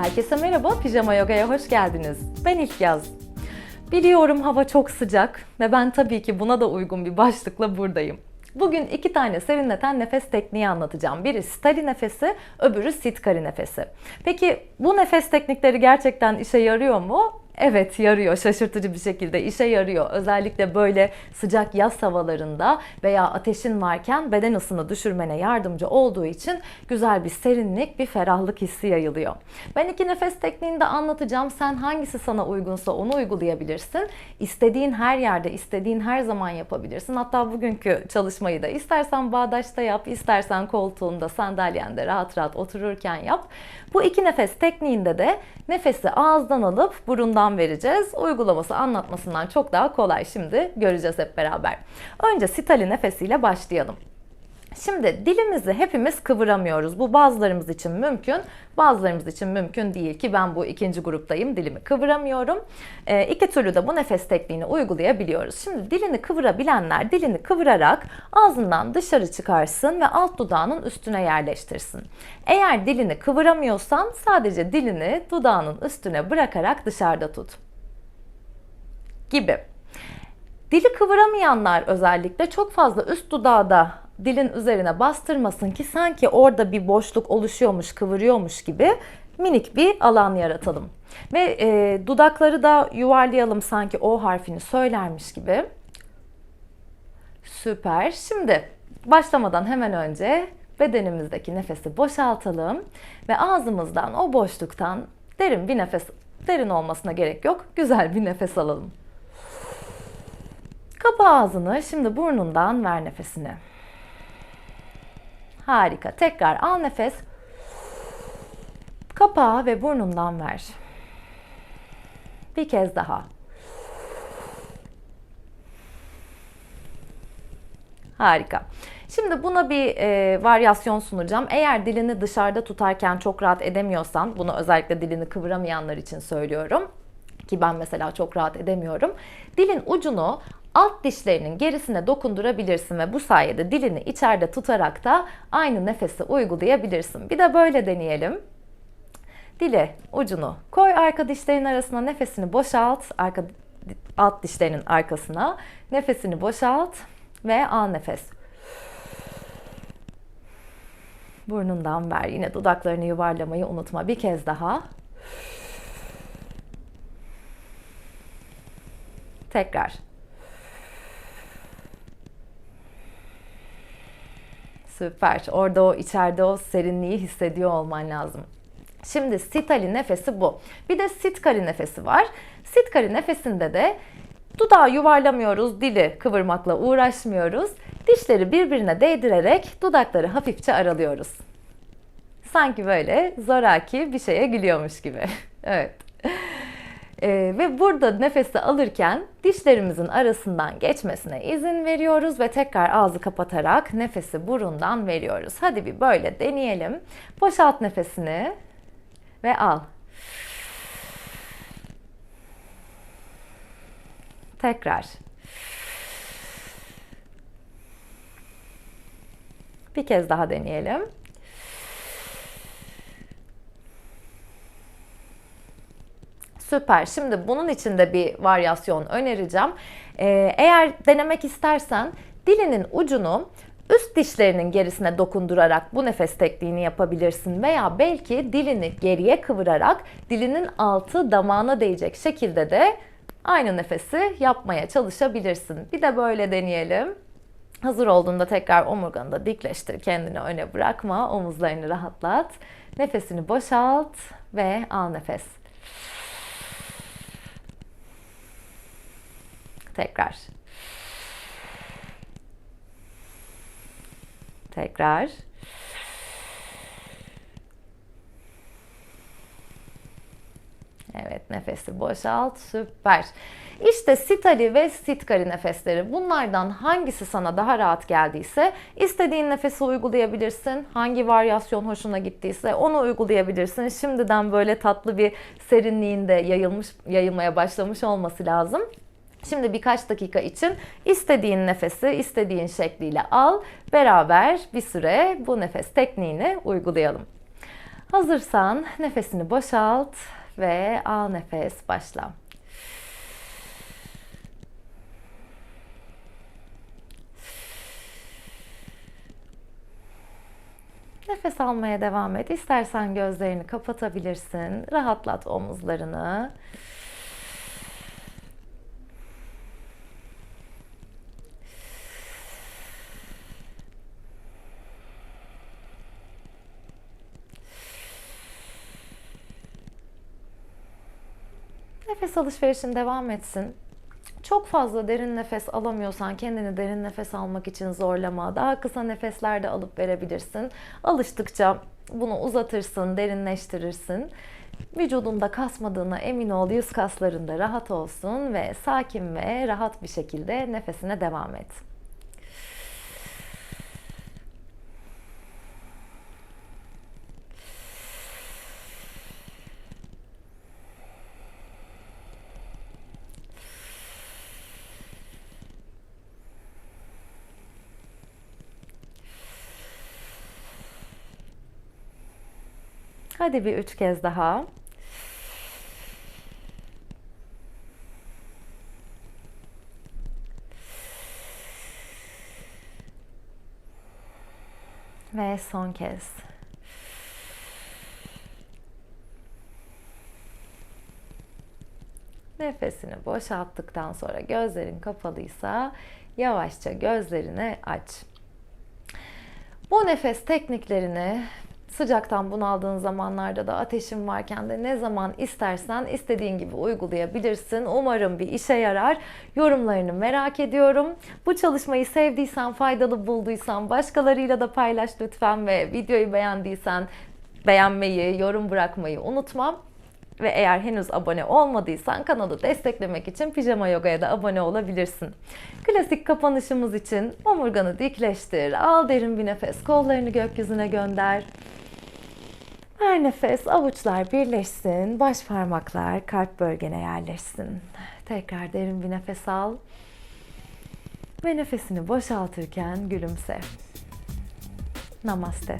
Herkese merhaba, Pijama Yoga'ya hoş geldiniz. Ben İlk Yaz. Biliyorum hava çok sıcak ve ben tabii ki buna da uygun bir başlıkla buradayım. Bugün iki tane serinleten nefes tekniği anlatacağım. Biri Stali nefesi, öbürü Sitkari nefesi. Peki bu nefes teknikleri gerçekten işe yarıyor mu? Evet yarıyor şaşırtıcı bir şekilde işe yarıyor. Özellikle böyle sıcak yaz havalarında veya ateşin varken beden ısını düşürmene yardımcı olduğu için güzel bir serinlik, bir ferahlık hissi yayılıyor. Ben iki nefes tekniğini de anlatacağım. Sen hangisi sana uygunsa onu uygulayabilirsin. İstediğin her yerde, istediğin her zaman yapabilirsin. Hatta bugünkü çalışmayı da istersen bağdaşta yap, istersen koltuğunda, sandalyende rahat rahat otururken yap. Bu iki nefes tekniğinde de nefesi ağızdan alıp burundan vereceğiz. Uygulaması anlatmasından çok daha kolay. Şimdi göreceğiz hep beraber. Önce sitali nefesiyle başlayalım. Şimdi dilimizi hepimiz kıvıramıyoruz. Bu bazılarımız için mümkün, bazılarımız için mümkün değil ki ben bu ikinci gruptayım. Dilimi kıvıramıyorum. E, iki türlü de bu nefes tekniğini uygulayabiliyoruz. Şimdi dilini kıvırabilenler dilini kıvırarak ağzından dışarı çıkarsın ve alt dudağının üstüne yerleştirsin. Eğer dilini kıvıramıyorsan sadece dilini dudağının üstüne bırakarak dışarıda tut. Gibi. Dili kıvıramayanlar özellikle çok fazla üst dudağda dilin üzerine bastırmasın ki sanki orada bir boşluk oluşuyormuş, kıvırıyormuş gibi minik bir alan yaratalım. Ve e, dudakları da yuvarlayalım sanki O harfini söylermiş gibi. Süper. Şimdi başlamadan hemen önce bedenimizdeki nefesi boşaltalım ve ağzımızdan o boşluktan derin bir nefes, derin olmasına gerek yok, güzel bir nefes alalım. Kapa ağzını, şimdi burnundan ver nefesini. Harika. Tekrar al nefes. Kapa ve burnundan ver. Bir kez daha. Harika. Şimdi buna bir e, varyasyon sunacağım. Eğer dilini dışarıda tutarken çok rahat edemiyorsan, bunu özellikle dilini kıvıramayanlar için söylüyorum ki ben mesela çok rahat edemiyorum. Dilin ucunu alt dişlerinin gerisine dokundurabilirsin ve bu sayede dilini içeride tutarak da aynı nefesi uygulayabilirsin. Bir de böyle deneyelim. Dile ucunu koy arka dişlerin arasına nefesini boşalt arka alt dişlerinin arkasına nefesini boşalt ve al nefes. Burnundan ver. Yine dudaklarını yuvarlamayı unutma. Bir kez daha. Tekrar. Süper. Orada o içeride o serinliği hissediyor olman lazım. Şimdi sitali nefesi bu. Bir de sitkari nefesi var. Sitkari nefesinde de dudağı yuvarlamıyoruz, dili kıvırmakla uğraşmıyoruz. Dişleri birbirine değdirerek dudakları hafifçe aralıyoruz. Sanki böyle zoraki bir şeye gülüyormuş gibi. evet. Ee, ve burada nefesi alırken dişlerimizin arasından geçmesine izin veriyoruz ve tekrar ağzı kapatarak nefesi burundan veriyoruz. Hadi bir böyle deneyelim. Boşalt nefesini ve al. Tekrar. Bir kez daha deneyelim. Süper. Şimdi bunun için de bir varyasyon önereceğim. Ee, eğer denemek istersen dilinin ucunu üst dişlerinin gerisine dokundurarak bu nefes tekniğini yapabilirsin veya belki dilini geriye kıvırarak dilinin altı damağına değecek şekilde de aynı nefesi yapmaya çalışabilirsin. Bir de böyle deneyelim. Hazır olduğunda tekrar omurganı da dikleştir. Kendini öne bırakma. Omuzlarını rahatlat. Nefesini boşalt ve al nefes. Tekrar. Tekrar. Evet nefesi boşalt. Süper. İşte sitali ve sitkari nefesleri. Bunlardan hangisi sana daha rahat geldiyse istediğin nefesi uygulayabilirsin. Hangi varyasyon hoşuna gittiyse onu uygulayabilirsin. Şimdiden böyle tatlı bir serinliğinde yayılmış yayılmaya başlamış olması lazım. Şimdi birkaç dakika için istediğin nefesi istediğin şekliyle al. Beraber bir süre bu nefes tekniğini uygulayalım. Hazırsan nefesini boşalt ve al nefes başla. Nefes almaya devam et. İstersen gözlerini kapatabilirsin. Rahatlat omuzlarını. Nefes alışverişin devam etsin. Çok fazla derin nefes alamıyorsan kendini derin nefes almak için zorlama. Daha kısa nefeslerde alıp verebilirsin. Alıştıkça bunu uzatırsın, derinleştirirsin. Vücudunda kasmadığına emin ol, yüz kaslarında rahat olsun ve sakin ve rahat bir şekilde nefesine devam et. Hadi bir üç kez daha. Ve son kez. Nefesini boşalttıktan sonra gözlerin kapalıysa yavaşça gözlerini aç. Bu nefes tekniklerini sıcaktan bunaldığın zamanlarda da ateşin varken de ne zaman istersen istediğin gibi uygulayabilirsin. Umarım bir işe yarar. Yorumlarını merak ediyorum. Bu çalışmayı sevdiysen, faydalı bulduysan başkalarıyla da paylaş lütfen ve videoyu beğendiysen beğenmeyi, yorum bırakmayı unutma. Ve eğer henüz abone olmadıysan kanalı desteklemek için Pijama Yoga'ya da abone olabilirsin. Klasik kapanışımız için omurganı dikleştir, al derin bir nefes, kollarını gökyüzüne gönder. Ver nefes, avuçlar birleşsin, baş parmaklar kalp bölgene yerleşsin. Tekrar derin bir nefes al. Ve nefesini boşaltırken gülümse. Namaste.